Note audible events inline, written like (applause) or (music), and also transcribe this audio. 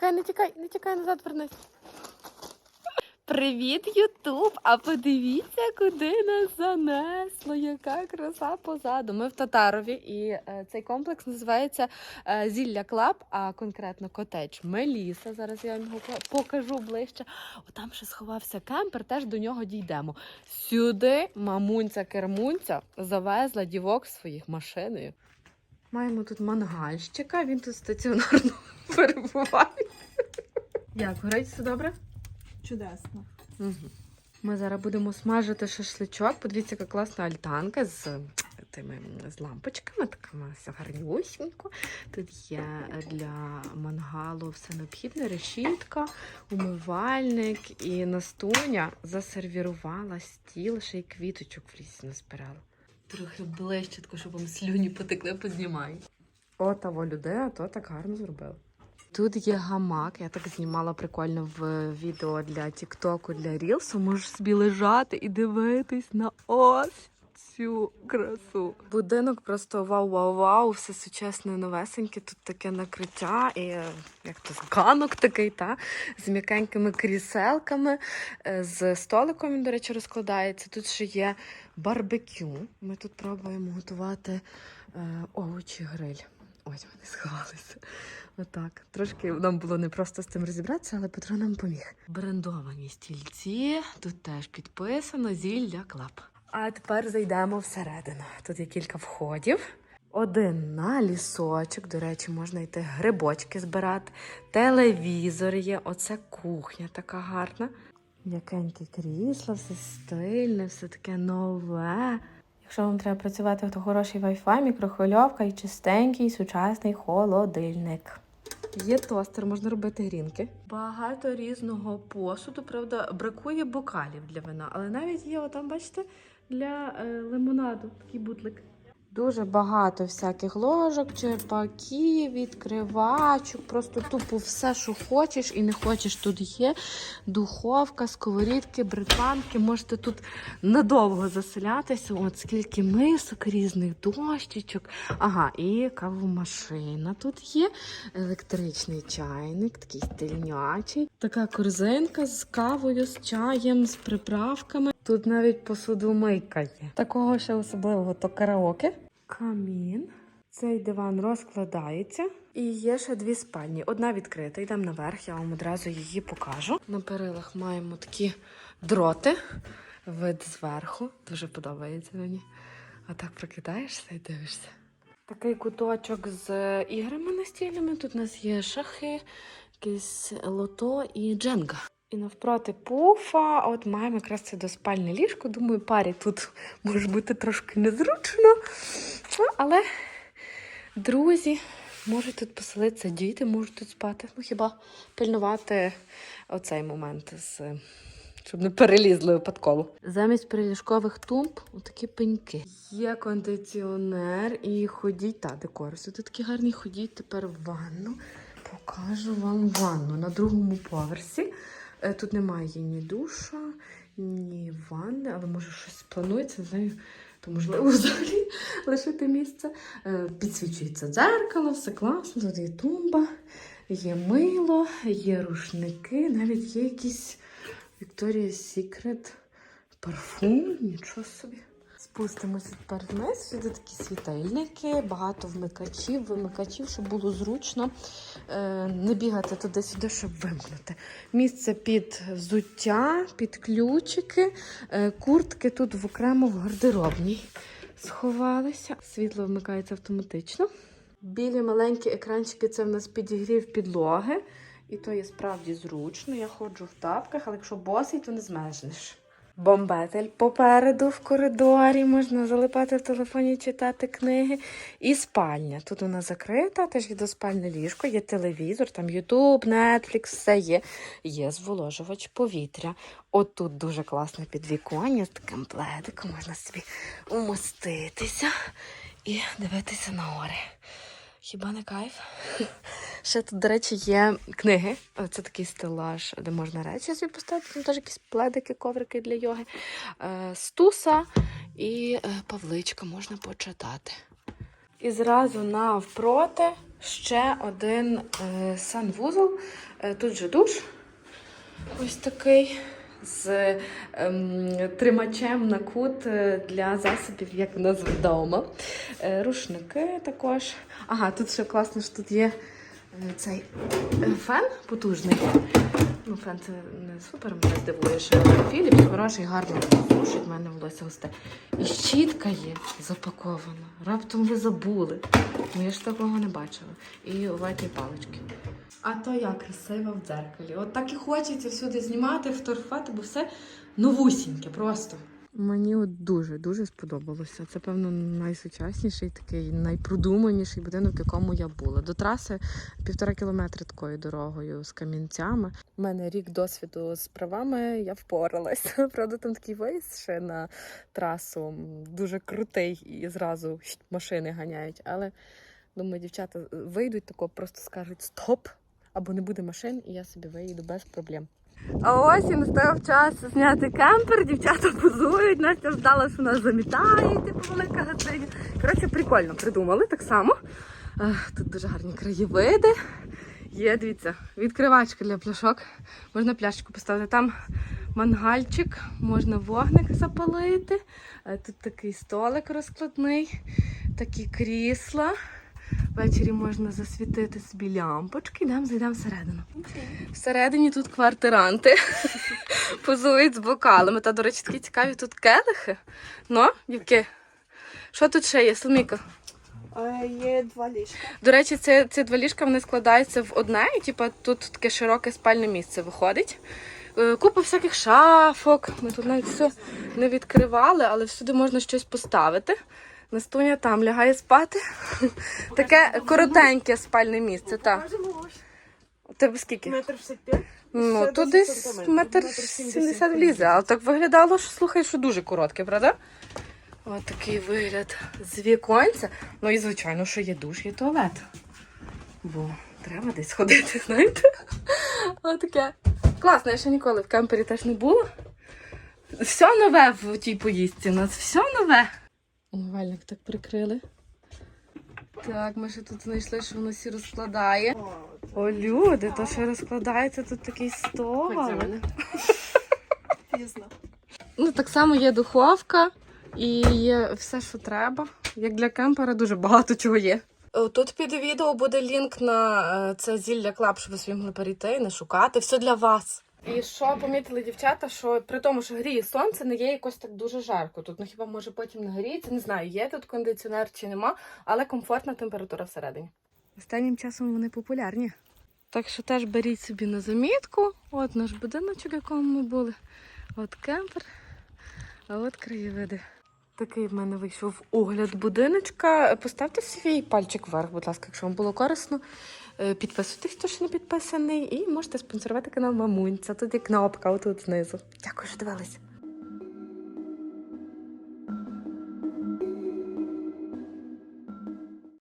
тікай, не тікай, не тікай назад, вернись. Привіт, Ютуб! А подивіться, куди нас занесло. Яка краса позаду. Ми в Татарові, і е, цей комплекс називається е, Зілля Клаб, а конкретно котедж Меліса. Зараз я вам його покажу ближче. О, там ще сховався кемпер, теж до нього дійдемо. Сюди мамунця кермунця завезла дівок своїх машиною. Маємо тут мангальщика, він тут стаціонарно перебуває. Як, горить все добре? Чудесно. Угу. Ми зараз будемо смажити шашличок. Подивіться, яка класна альтанка з тими з лампочками, такими все гарнюсінько. Тут є для мангалу все необхідне, решітка, умивальник і Настуня засервірувала стіл, ще й квіточок в лісі назбирала. Трохи ближче, щоб вам слюні потекли, познімаю. О, того людей, то так гарно зробили. Тут є гамак, я так знімала прикольно в відео для Тіктоку, для Рілсу. Можеш собі лежати і дивитись на ось цю красу. Будинок просто вау-вау-вау, все сучасне, новесеньке. Тут таке накриття, і е, як то ганок такий, та з м'якенькими кріселками, е, з столиком він, до речі, розкладається. Тут ще є барбекю. Ми тут пробуємо готувати е, овочі гриль. Ось вони сховалися. Отак. Трошки нам було непросто з цим розібратися, але Петро нам поміг. Брендовані стільці, тут теж підписано зілля клаб. А тепер зайдемо всередину. Тут є кілька входів. Один на лісочок, до речі, можна йти грибочки збирати. Телевізор є, оце кухня така гарна. М'якеньке крісло, все стильне, все таке нове. Якщо вам треба працювати, то хороший Wi-Fi, мікрохвильовка і чистенький сучасний холодильник. Є тостер, можна робити грінки. Багато різного посуду. Правда, бракує бокалів для вина, але навіть є, отам, бачите, для е, лимонаду такий бутлик. Дуже багато всяких ложок, черпаків, відкривачок, просто тупо все, що хочеш і не хочеш, тут є. Духовка, сковорідки, бритванки. Можете тут надовго заселятися. От скільки мисок, різних дощечок. Ага, і кавомашина тут є. Електричний чайник, такий стильнячий. Така корзинка з кавою, з чаєм, з приправками. Тут навіть посудомийка є. Такого ще особливого то караоке. Камін. Цей диван розкладається. І є ще дві спальні. Одна відкрита. Йдемо наверх, я вам одразу її покажу. На перилах маємо такі дроти. Вид зверху. Дуже подобається мені. А так прокидаєшся і дивишся. Такий куточок з іграми настільними. Тут у нас є шахи, якесь лото і дженга. І навпроти пуфа, от маємо якраз це доспальне ліжко. Думаю, парі тут може бути трошки незручно. Ну, але друзі можуть тут поселитися, діти можуть тут спати. Ну хіба пильнувати оцей момент, з, щоб не перелізли випадково. Замість приліжкових тумб отакі пеньки. Є кондиціонер і ходіть, та декор. Тут такі гарні ходіть тепер в ванну. Покажу вам ванну на другому поверсі. Е, Тут немає ні душа, ні ванни, але може щось планується, не знаю, то можливо (laughs) взагалі лишити місце. Е, Підсвічується дзеркало, все класно, тут є тумба, є мило, є рушники, навіть є якісь Вікторія Сікрет парфум, нічого собі. Спустимося тепер вниз, сюди такі світильники, багато вмикачів, вимикачів, щоб було зручно е, не бігати туди-сюди, щоб вимкнути. Місце під взуття, під ключики, е, куртки тут в окремо в гардеробній сховалися. Світло вмикається автоматично. Білі маленькі екранчики це в нас підігрів підлоги. І то є справді зручно. Я ходжу в тапках, але якщо босий, то не змерзнеш. Бомбетель попереду в коридорі, можна залипати в телефоні, читати книги. І спальня. Тут вона закрита, теж є доспальне ліжко, є телевізор, там Ютуб, Netflix, все є. Є зволожувач повітря. От тут дуже класне підвіконня з таким пледиком, можна собі умоститися і дивитися на гори. Хіба не кайф? Ще тут, до речі, є книги. Це такий стелаж, де можна речі собі поставити. Там теж якісь пледики, коврики для йоги. Е, Стуса і е, Павличка можна почитати. І зразу навпроти ще один е, санвузол. Е, тут же душ. Ось такий. З ем, тримачем на кут е, для засобів, як в нас вдома. Е, рушники також. Ага, тут ще класно, що тут є е, цей е, фен потужний. Ну, фен це не супер, мене здивує, що Філіпс хороший, гарно сушить, в мене волосся густе. І щітка є запакована. Раптом ви забули. Ну я ж такого не бачила. І ватні палички. А то я красива в дзеркалі. От так і хочеться всюди знімати, фотографувати, бо все новусіньке просто. Мені от дуже дуже сподобалося. Це, певно, найсучасніший, такий найпродуманіший будинок, якому я була. До траси півтора кілометри такою дорогою з камінцями. У мене рік досвіду з правами, я впоралася. (laughs) Правда, там такий виїзд ще на трасу дуже крутий і зразу машини ганяють. Але думаю, дівчата вийдуть тако, просто скажуть стоп, або не буде машин, і я собі виїду без проблем. А ось і настав час зняти кемпер. Дівчата позують. Настя ждала, що нас замітає, типу велика гадиня. Коротше, прикольно придумали так само. Тут дуже гарні краєвиди. Є, дивіться, відкривачка для пляшок. Можна пляшечку поставити. Там мангальчик, можна вогник запалити. Тут такий столик розкладний, такі крісла. Ввечері можна засвітити собі лямпочки. Йдемо, зайдемо всередину. Всередині тут квартиранти (laughs) позують з бокалами. Та, до речі, такі цікаві тут келихи. Ну, дівки, що тут ще є, Соломіка? Є два ліжка. До речі, це, ці два ліжка вони складаються в одне, і типу, тут таке широке спальне місце виходить. Е, Купа всяких шафок. Ми тут навіть все не відкривали, але всюди можна щось поставити. Настуня там лягає спати. Таке коротеньке спальне місце. Так. Тебе скільки? метр п'ять. Ну, то десь метр сімдесят влізе, але так виглядало, що слухай, що дуже коротке, правда? Ось такий вигляд з віконця. Ну і звичайно, що є душ, є туалет. Бо треба десь ходити, (laughs) знаєте? Отаке. Класно, я ще ніколи в кемпері теж не була. Все нове в тій поїздці у нас, все нове. Умивальник так прикрили. Так, ми ще тут знайшли, що воно всі розкладає. О, люди, то ще розкладається тут такий стол. Ну, так само є духовка і є все, що треба. Як для кемпера дуже багато чого є. Тут під відео буде лінк на е, це зілля клаб, щоб ви могли перейти, не шукати. Все для вас. І що помітили дівчата, що при тому, що гріє сонце, не є якось так дуже жарко. Тут ну хіба може потім нагріється, не знаю, є тут кондиціонер чи нема, але комфортна температура всередині. Останнім часом вони популярні. Так що теж беріть собі на замітку. От наш будиночок, в якому ми були. От кемпер, а от краєвиди. Такий в мене вийшов огляд будиночка. Поставте свій пальчик вверх, будь ласка, якщо вам було корисно. Е, Підписуйтесь, хто ще не підписаний, і можете спонсорувати канал Мамунь. Це Тут є кнопка, отут знизу. Дякую, що дивились.